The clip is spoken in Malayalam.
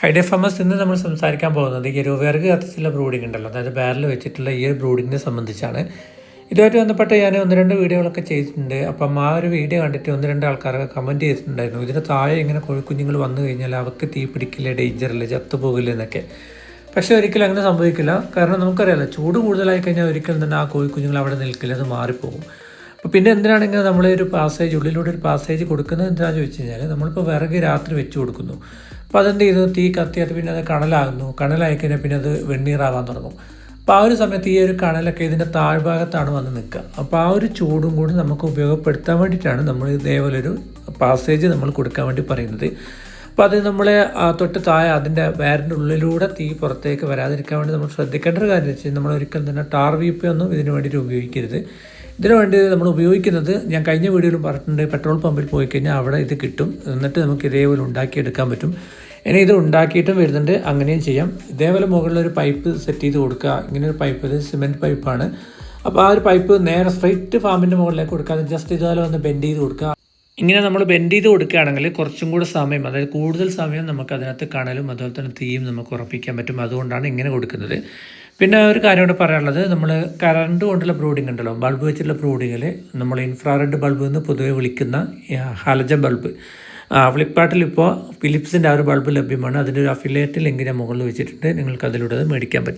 ഹൈഡേ ഫാമസ് ഇന്ന് നമ്മൾ സംസാരിക്കാൻ പോകുന്നത് ഒരു കത്തിച്ചുള്ള ബ്രൂഡിംഗ് ഉണ്ടല്ലോ. അതായത് ബാരൽ വെച്ചിട്ടുള്ള ഈ ഒരു ബ്രൂഡിങ്ങിനെ സംബന്ധിച്ചാണ്. ഇതുമായിട്ട് ബന്ധപ്പെട്ട് ഞാൻ ഒന്ന് രണ്ട് വീഡിയോകളൊക്കെ ചെയ്തിട്ടുണ്ട്. അപ്പം ആ ഒരു വീഡിയോ കണ്ടിട്ട് ഒന്ന് രണ്ട് ആൾക്കാരൊക്കെ കമന്റ് ചെയ്തിട്ടുണ്ടായിരുന്നു. ഇതിന് താഴെ ഇങ്ങനെ കോഴിക്കുഞ്ഞുങ്ങൾ വന്നു കഴിഞ്ഞാൽ അവർക്ക് തീ പിടിക്കില്ല ഡേഞ്ചറില്ല ചത്തുപോകില്ല എന്നൊക്കെ. പക്ഷേ ഒരിക്കലും അങ്ങനെ സംഭവിക്കില്ല. കാരണം നമുക്കറിയാലോ ചൂട് കൂടുതലായി കഴിഞ്ഞാൽ ഒരിക്കലും തന്നെ ആ കോഴിക്കുഞ്ഞുങ്ങൾ അവിടെ നിൽക്കില്ല അത് മാറിപ്പോകും. അപ്പോൾ പിന്നെ എന്തിനാണെങ്കിൽ നമ്മൾ ഒരു പാസേജ് ഉള്ളിലൂടെ ഒരു പാസേജ് കൊടുക്കുന്നത് എന്താണെന്ന് ചോദിച്ചു കഴിഞ്ഞാൽ നമ്മളിപ്പോൾ വിറക് രാത്രി വെച്ച് കൊടുക്കുന്നു. അപ്പോൾ അതെന്ത് ചെയ്തു? തീ കത്തിയാൽ പിന്നെ അത് കണലാകുന്നു. കണലായി കഴിഞ്ഞാൽ പിന്നെ അത് വെണ്ണീറാവാൻ തുടങ്ങും. അപ്പോൾ ആ ഒരു സമയത്ത് ഈ ഒരു കണലൊക്കെ ഇതിന്റെ താഴ്ഭാഗത്താണ് വന്ന് നിൽക്കുക. അപ്പോൾ ആ ഒരു ചൂടും കൂടി നമുക്ക് ഉപയോഗപ്പെടുത്താൻ വേണ്ടിയിട്ടാണ് നമ്മൾ ഇതേപോലെ ഒരു പാസേജ് നമ്മൾ കൊടുക്കാൻ വേണ്ടി പറയുന്നത്. അപ്പോൾ അത് നമ്മളെ തൊട്ട് താഴെ അതിന്റെ വയറിന്റെ ഉള്ളിലൂടെ തീ പുറത്തേക്ക് വരാതിരിക്കാൻ വേണ്ടി നമ്മൾ ശ്രദ്ധിക്കേണ്ട ഒരു കാര്യം വെച്ചാൽ നമ്മൾ ഒരിക്കലും തന്നെ ടാർ വീപ്പ ഒന്നും ഇതിന് വേണ്ടിയിട്ട് ഉപയോഗിക്കരുത്. ഇതിനു വേണ്ടി നമ്മൾ ഉപയോഗിക്കുന്നത് ഞാൻ കഴിഞ്ഞ വീഡിയോയിലും പറഞ്ഞിട്ടുണ്ട് പെട്രോൾ പമ്പിൽ പോയി കഴിഞ്ഞാൽ അവിടെ ഇത് കിട്ടും. എന്നിട്ട് നമുക്ക് ഇതേപോലെ ഉണ്ടാക്കിയെടുക്കാൻ പറ്റും. ഇനി ഇത് ഉണ്ടാക്കിയിട്ടും വരുന്നുണ്ട്. അങ്ങനെയും ചെയ്യാം. ഇതേപോലെ മുകളിലൊരു പൈപ്പ് സെറ്റ് ചെയ്ത് കൊടുക്കുക. ഇങ്ങനെ ഒരു പൈപ്പ് ഇത് സിമെന്റ് പൈപ്പാണ്. അപ്പോൾ ആ ഒരു പൈപ്പ് നേരെ സ്ട്രൈറ്റ് ഫാമിന്റെ മുകളിലേക്ക് കൊടുക്കാതെ ജസ്റ്റ് ഇതുപോലെ വന്ന് ബെൻഡ് ചെയ്ത് കൊടുക്കുക. ഇങ്ങനെ നമ്മൾ ബെൻഡ് ചെയ്ത് കൊടുക്കുകയാണെങ്കിൽ കുറച്ചും കൂടെ സമയം അതായത് കൂടുതൽ സമയം നമുക്ക് അതിനകത്ത് കാണലും അതുപോലെ തന്നെ തീയും നമുക്ക് ഉറപ്പിക്കാൻ പറ്റും. അതുകൊണ്ടാണ് ഇങ്ങനെ കൊടുക്കുന്നത്. പിന്നെ ഒരു കാര്യം കൂടെ പറയാനുള്ളത്. നമ്മൾ കറണ്ട് കൊണ്ടുള്ള ബ്രൂഡിംഗ് ഉണ്ടല്ലോ. ബൾബ് വെച്ചിട്ടുള്ള ബ്രൂഡിങ്ങിൽ നമ്മൾ ഇൻഫ്രാറെഡ് ബൾബ് എന്ന് പൊതുവെ വിളിക്കുന്ന ഹാലജൻ ബൾബ് ഫ്ലിപ്കാർട്ടിൽ ഇപ്പോൾ ഫിലിപ്സിന്റെ ആ ഒരു ബൾബ് ലഭ്യമാണ്. അതിന്റെ ഒരു അഫിലിയേറ്റ് ലിങ്ക് ഞാൻ മുകളിൽ വെച്ചിട്ടുണ്ട്. നിങ്ങൾക്ക് അതിലൂടെ അത് മേടിക്കാൻ പറ്റും.